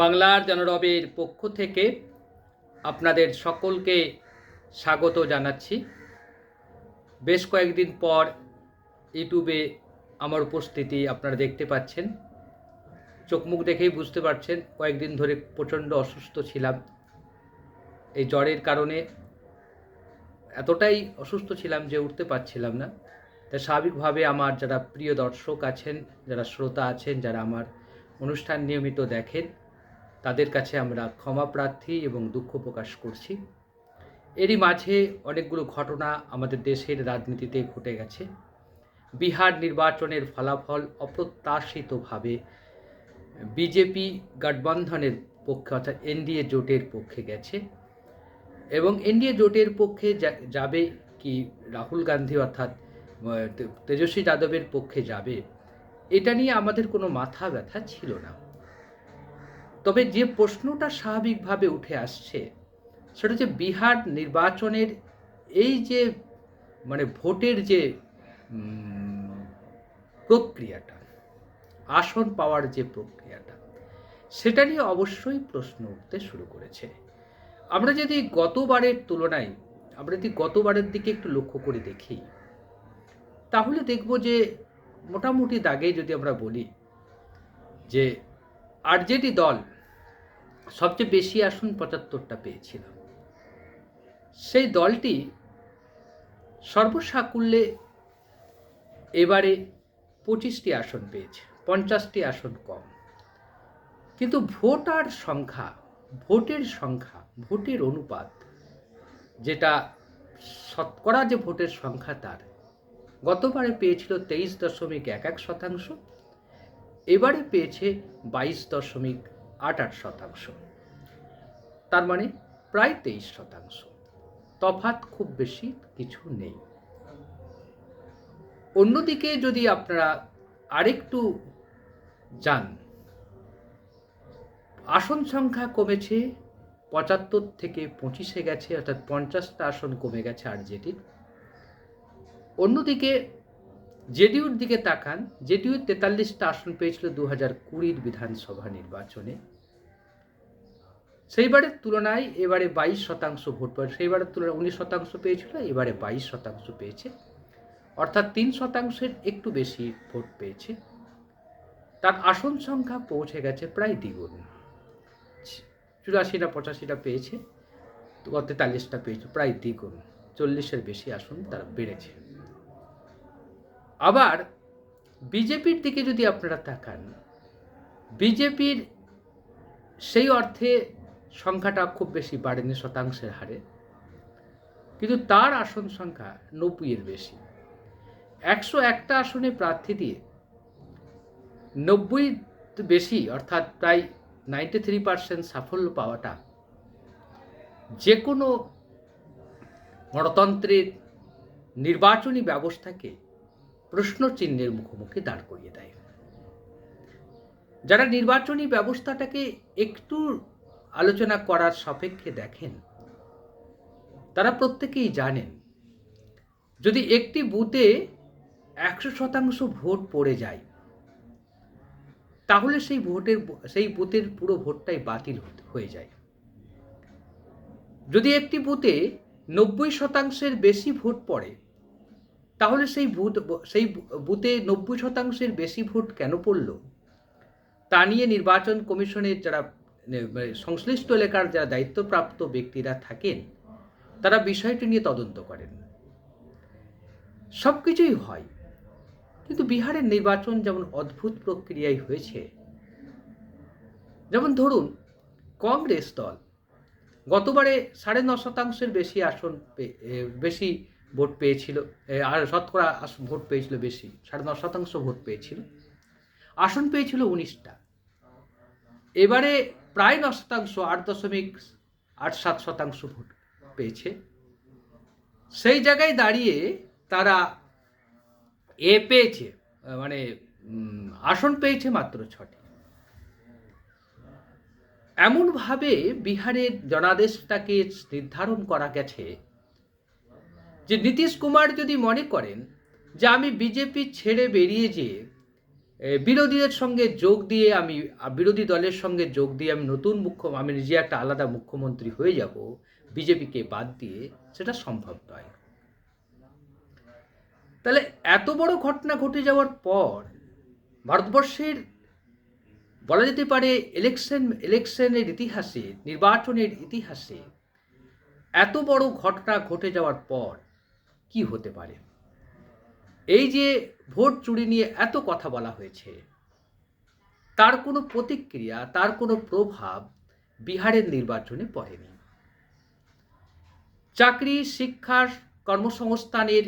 বাংলার জনরবের পক্ষ থেকে আপনাদের সকলকে স্বাগত জানাচ্ছি। বেশ কয়েকদিন পর ইউটিউবে আমার উপস্থিতি আপনারা দেখতে পাচ্ছেন। চোখ মুখ দেখেই বুঝতে পারছেন, কয়েকদিন ধরে প্রচণ্ড অসুস্থ ছিলাম। এই জ্বরের কারণে এতটাই অসুস্থ ছিলাম যে উঠতে পারছিলাম না। তাই স্বাভাবিকভাবে আমার যারা প্রিয় দর্শক আছেন, যারা শ্রোতা আছেন, যারা আমার অনুষ্ঠান নিয়মিত দেখেন তাদের কাছে আমরা ক্ষমা প্রার্থী এবং দুঃখ প্রকাশ করছি। এরই মাঝে অনেকগুলো ঘটনা আমাদের দেশের রাজনীতিতে ঘটে গেছে। বিহার নির্বাচনের ফলাফল অপ্রত্যাশিতভাবে বিজেপি গঠবন্ধনের পক্ষে অর্থাৎ এনডিএ জোটের পক্ষে গেছে। এবং এনডিএ জোটের পক্ষে যাবে কি রাহুল গান্ধী অর্থাৎ তেজস্বী যাদবের পক্ষে যাবে, এটা নিয়ে আমাদের কোনো মাথা ব্যথা ছিল না। তবে যে প্রশ্নটা স্বাভাবিকভাবে উঠে আসছে, সেটা হচ্ছে বিহার নির্বাচনের এই যে মানে ভোটের যে প্রক্রিয়াটা, আসন পাওয়ার যে প্রক্রিয়াটা, সেটা নিয়ে অবশ্যই প্রশ্ন উঠতে শুরু করেছে। আমরা যদি গতবারের তুলনায়, আমরা যদি গতবারের দিকে একটু লক্ষ্য করে দেখি, তাহলে দেখব যে মোটামুটি দাগে যদি আমরা বলি যে আরজেডি দল সবচেয়ে বেশি আসন পঁচাত্তরটা পেয়েছিল সেই দলটি সর্বসাকুল্যে এবারে পঁচিশটি আসন পেয়েছে, পঞ্চাশটি আসন কম। কিন্তু ভোটার সংখ্যা, ভোটের সংখ্যা, ভোটের অনুপাত যেটা শতকরা যে ভোটের সংখ্যা তার, গতবারে পেয়েছিল তেইশ দশমিক এক এক শতাংশ, এবারে পেয়েছে বাইশ দশমিক আট আট শতাংশ। তার মানে প্রায় তেইশ শতাংশ। তফাৎ খুব বেশি কিছু নেই। অন্যদিকে যদি আপনারা আরেকটু যান, আসন সংখ্যা কমেছে, পঁচাত্তর থেকে পঁচিশে গেছে, অর্থাৎ পঞ্চাশটা আসন কমে গেছে আরজেডির অন্যদিকে জেডিউর দিকে তাকান জেডিউ তেতাল্লিশটা আসন পেয়েছিল দু হাজার কুড়ির বিধানসভা নির্বাচনে। সেইবারের তুলনায় এবারে বাইশ শতাংশ ভোট পায় সেইবারের তুলনায় উনিশ শতাংশ পেয়েছিল, এবারে বাইশ শতাংশ পেয়েছে। অর্থাৎ তিন শতাংশের একটু বেশি ভোট পেয়েছে। তার আসন সংখ্যা পৌঁছে গেছে প্রায় দ্বিগুণ। চুরাশিটা, পঁচাশিটা পেয়েছে তো তেতাল্লিশটা পেয়েছে, প্রায় দ্বিগুণ। চল্লিশের বেশি আসন তারা বেড়েছে। আবার বিজেপির দিকে যদি আপনারা তাকান, বিজেপির সেই অর্থে সংখ্যাটা খুব বেশি বাড়েনি শতাংশের হারে। কিন্তু তার আসন সংখ্যা নব্বইয়ের বেশি। একশো একটা আসনে প্রার্থী দিয়ে নব্বই বেশি, অর্থাৎ প্রায় নাইনটি থ্রি পার্সেন্ট সাফল্য পাওয়াটা যে কোনো গণতন্ত্রের নির্বাচনী ব্যবস্থাকে প্রশ্নচিহ্নের মুখোমুখি দাঁড় করিয়ে দেয়। যারা নির্বাচনী ব্যবস্থাটাকে একটু আলোচনা করার সাপেক্ষে দেখেন। তারা প্রত্যেকেই জানেন, যদি একটি বুথে একশো শতাংশ ভোট পড়ে যায়, তাহলে সেই ভোটের সেই বুথের পুরো ভোটটাই বাতিল হয়ে যায়। যদি একটি বুথে নব্বই শতাংশের বেশি ভোট পড়ে, তাহলে সেই ভূত সেই বুথে নব্বই শতাংশের বেশি ভোট কেন পড়ল? তা নিয়ে নির্বাচন কমিশনের যারা সংশ্লিষ্ট এলাকার যারা দায়িত্বপ্রাপ্ত ব্যক্তিরা থাকেন, তারা বিষয়টি নিয়ে তদন্ত করেন। সব কিছুই হয়। কিন্তু বিহারের নির্বাচন যেমন অদ্ভুত প্রক্রিয়ায় হয়েছে, যেমন ধরুন, কংগ্রেস দল গতবারে সাড়ে ন শতাংশের বেশি আসন বেশি ভোট পেয়েছিল আর শতকরা ভোট পেয়েছিল বেশি, সাড়ে ন শতাংশ ভোট পেয়েছিল। আসন পেয়েছিল উনিশটা। এবারে প্রায় ন শতাংশ, আট দশমিক আট সাত শতাংশ ভোট পেয়েছে। সেই জায়গায় দাঁড়িয়ে তারা এ পেয়েছে মানে আসন পেয়েছে মাত্র ছটি। এমনভাবে বিহারের জনাদেশটাকে নির্ধারণ করা গেছে যে নীতিশ কুমার যদি মনে করেন যে আমি বিজেপি ছেড়ে বেরিয়ে যেয়ে বিরোধীদের সঙ্গে যোগ দিয়ে আমি বিরোধী দলের সঙ্গে যোগ দিয়ে আমি নতুন মুখ্য, আমি নিজে একটা আলাদা মুখ্যমন্ত্রী হয়ে যাব, বিজেপিকে বাদ দিয়ে, সেটা সম্ভব নয়। তাহলে এত বড় ঘটনা ঘটে যাওয়ার পর, ভারতবর্ষের, বলা যেতে পারে ইলেকশন ইলেকশনের ইতিহাসে, নির্বাচনের ইতিহাসে, এত বড় ঘটনা ঘটে যাওয়ার পর, কি হতে পারে? এই যে ভোট চুরি নিয়ে এত কথা বলা হয়েছে, তার কোনো প্রতিক্রিয়া, তার কোনো প্রভাব বিহারের নির্বাচনে পড়েনি। চাকরি শিক্ষার কর্মসংস্থানের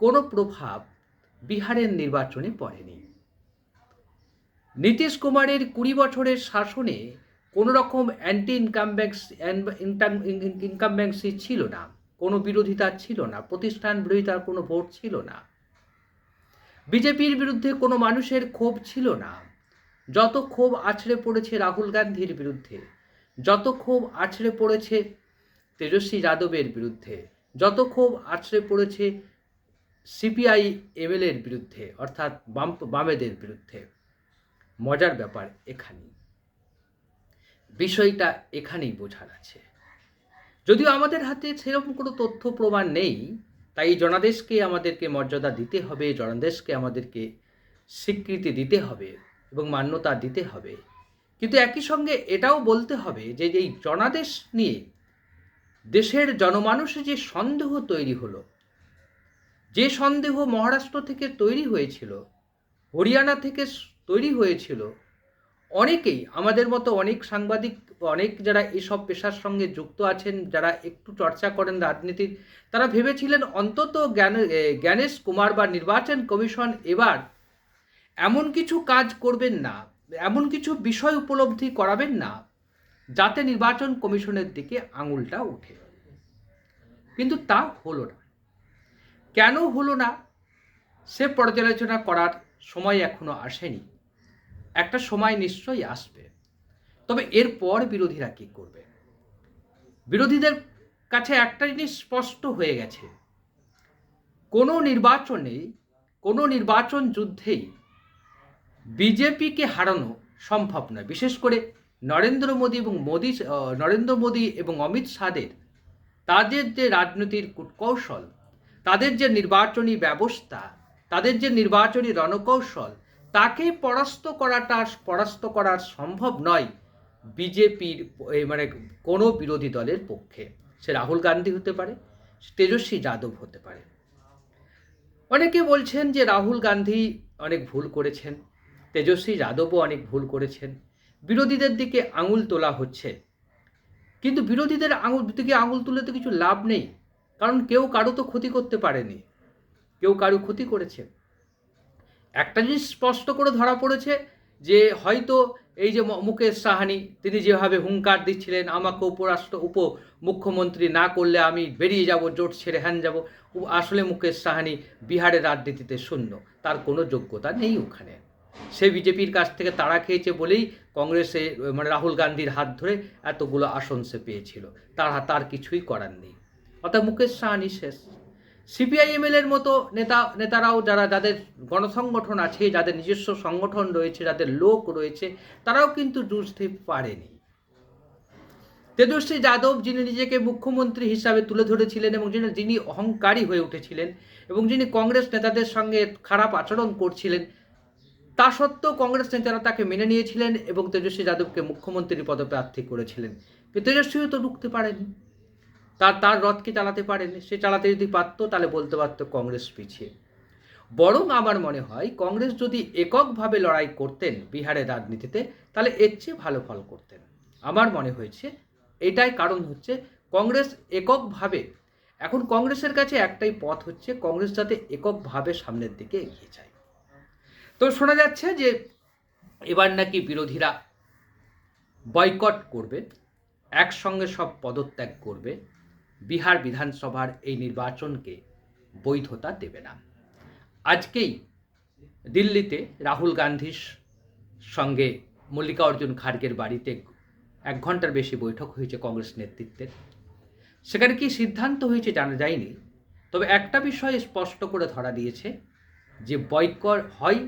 কোনো প্রভাব বিহারের নির্বাচনে পড়েনি। নীতিশ কুমারের কুড়ি বছরের শাসনে কোনো রকম অ্যান্টি ইনকামব্যান্সি ছিল না, কোনো বিরোধিতা ছিল না, প্রতিষ্ঠান বিরোধিতার কোনো ভোট ছিল না। বিজেপির বিরুদ্ধে কোনো মানুষের ক্ষোভ ছিল না। যত ক্ষোভ আছড়ে পড়েছে রাহুল গান্ধীর বিরুদ্ধে, যত ক্ষোভ আছড়ে পড়েছে তেজস্বী যাদবের বিরুদ্ধে, যত ক্ষোভ আছড়ে পড়েছে সিপিআই এমএলএর বিরুদ্ধে, অর্থাৎ বাম, বামেদের বিরুদ্ধে, মজার ব্যাপার এখানেই। বিষয়টা এখানেই বোঝার আছে। যদিও আমাদের হাতে সেরকম কোনো তথ্য প্রমাণ নেই তাই এই জনাদেশকে আমাদেরকে মর্যাদা দিতে হবে জনাদেশকে আমাদেরকে স্বীকৃতি দিতে হবে এবং মান্যতা দিতে হবে। কিন্তু একই সঙ্গে এটাও বলতে হবে যে এই জনাদেশ নিয়ে দেশের জনমানুষে যে সন্দেহ তৈরি হলো, যে সন্দেহ মহারাষ্ট্র থেকে তৈরি হয়েছিল, হরিয়ানা থেকে তৈরি হয়েছিল অনেকেই, আমাদের মতো অনেক সাংবাদিক, অনেক যারা এসব পেশার সঙ্গে যুক্ত আছেন, যারা একটু চর্চা করেন রাজনীতির, তারা ভেবেছিলেন অন্তত জ্ঞান জ্ঞানেশ কুমার বা নির্বাচন কমিশন এবার এমন কিছু কাজ করবেন না, এমন কিছু বিষয় উপলব্ধি করাবেন না, যাতে নির্বাচন কমিশনের দিকে আঙুলটা ওঠে। কিন্তু তা হলো না। কেন হলো না? সে পর্যালোচনা করার সময় এখনও আসেনি। একটা সময় নিশ্চয়ই আসবে। তবে এরপর বিরোধীরা কি করবে? বিরোধীদের কাছে একটা জিনিস স্পষ্ট হয়ে গেছে। কোনো নির্বাচনেই, কোনো নির্বাচন যুদ্ধেই বিজেপিকে হারানো সম্ভব নয়। বিশেষ করে নরেন্দ্র মোদী এবং মোদী নরেন্দ্র মোদী এবং অমিত শাহের তাদের যে রাজনীতির কূটকৌশল, তাদের যে নির্বাচনী ব্যবস্থা, তাদের যে নির্বাচনী রণকৌশল তাকে পরাস্ত করাটা, পরাস্ত করা সম্ভব নয় বিজেপির মানে কোনো বিরোধী দলের পক্ষে। সে রাহুল গান্ধী হতে পারে, তেজস্বী যাদব হতে পারে। অনেকে বলছেন যে রাহুল গান্ধী অনেক ভুল করেছেন, তেজস্বী যাদবও অনেক ভুল করেছেন। বিরোধীদের দিকে আঙুল তোলা হচ্ছে। কিন্তু বিরোধীদের আঙুল, দিকে আঙুল তুলে তো কিছু লাভ নেই। কারণ কেউ কারও তো ক্ষতি করতে পারেনি। কেউ কারও ক্ষতি করেছে। একটা জিনিস স্পষ্ট করে ধরা পড়েছে যে হয়তো এই যে মুকেশ সাহানি, তিনি যেভাবে হুঙ্কার দিচ্ছিলেন, আমাকে উপরাষ্ট্র, উপ মুখ্যমন্ত্রী না করলে আমি বেরিয়ে যাব, জোট ছেড়ে হ্যান যাব আসলে মুকেশ সাহানি বিহারের রাজনীতিতে শূন্য, তার কোনো যোগ্যতা নেই ওখানে। সে বিজেপির কাছ থেকে তাড়া খেয়েছে বলেই কংগ্রেসে মানে রাহুল গান্ধীর হাত ধরে এতগুলো আসন সে পেয়েছিল, তার তার কিছুই করার নেই। অর্থাৎ মুকেশ সাহানি শেষ। সিপিআইএমএল এর মতো নেতা, নেতারাও যারা যাদের গণসংগঠন আছে, যাদের নিজস্ব সংগঠন রয়েছে, যাদের লোক রয়েছে, তারাও কিন্তু জুঝতে পারেনি। তেজস্বী যাদব যিনি নিজেকে মুখ্যমন্ত্রী হিসাবে তুলে ধরেছিলেন এবং যিনি যিনি অহংকারী হয়ে উঠেছিলেন এবং যিনি কংগ্রেস নেতাদের সঙ্গে খারাপ আচরণ করছিলেন, তা সত্ত্বেও কংগ্রেস নেতারা তাকে মেনে নিয়েছিলেন এবং তেজস্বী যাদবকে মুখ্যমন্ত্রী পদপ্রার্থী করেছিলেন। তেজস্বীও তো ঢুকতে পারেনি। তার তার রথকে চালাতে পারেনি? সে চালাতে যদি পারতো, তাহলে বলতে পারতো কংগ্রেস পিছিয়ে। বরং আমার মনে হয়, কংগ্রেস যদি এককভাবে লড়াই করতেন বিহারের রাজনীতিতে, তাহলে এর চেয়ে ভালো ফল করতেন। আমার মনে হয়েছে, এটাই কারণ হচ্ছে, কংগ্রেস এককভাবে, এখন কংগ্রেসের কাছে একটাই পথ হচ্ছে, কংগ্রেস যাতে এককভাবে সামনের দিকে এগিয়ে যায়। তো শোনা যাচ্ছে যে, এবার নাকি বিরোধীরা বয়কট করবে, একসঙ্গে সব পদত্যাগ করবে। বিহার বিধানসভার এই নির্বাচনকে বৈধতা দেবে না। আজকেই দিল্লিতে রাহুল গান্ধীর সঙ্গে মল্লিকার্জুন খার্গের বাড়িতে এক ঘণ্টার বেশি বৈঠক হয়েছে কংগ্রেস নেতৃত্বের। সেখানে কি সিদ্ধান্ত হয়েছে জানা যায়নি, তবে একটা বিষয় স্পষ্ট করে ধরা দিয়েছে যে বয়কট হয়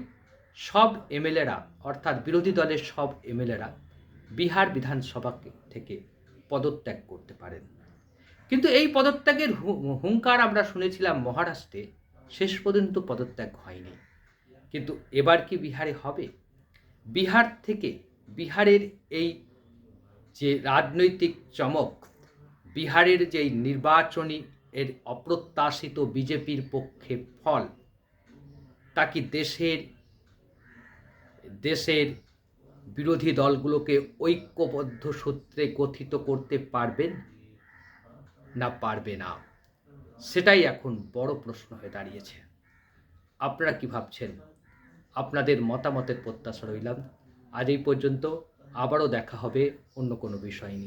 সব এমএলএরা, অর্থাৎ বিরোধী দলের সব এমএলএরা বিহার বিধানসভা থেকে পদত্যাগ করতে পারেন। কিন্তু এই পদত্যাগের হুঙ্কার আমরা শুনেছিলাম মহারাষ্ট্রে, শেষ পর্যন্ত পদত্যাগ হয়নি। কিন্তু এবার কি বিহারে হবে? বিহার থেকে বিহারের এই যে রাজনৈতিক চমক, বিহারের যে নির্বাচনী এর অপ্রত্যাশিত বিজেপির পক্ষে ফল, তা কি দেশের দেশের বিরোধী দলগুলোকে ঐক্যবদ্ধ সূত্রে গঠিত করতে পারবেন? না পারবে না। সেটাই এখন বড় প্রশ্ন হয়ে দাঁড়িয়েছে। আপনারা কি ভাবছেন? আপনাদের মতামতের প্রত্যাশা রইলাম। আজ এই পর্যন্ত আবারও দেখা হবে অন্য কোনো বিষয় নিয়ে।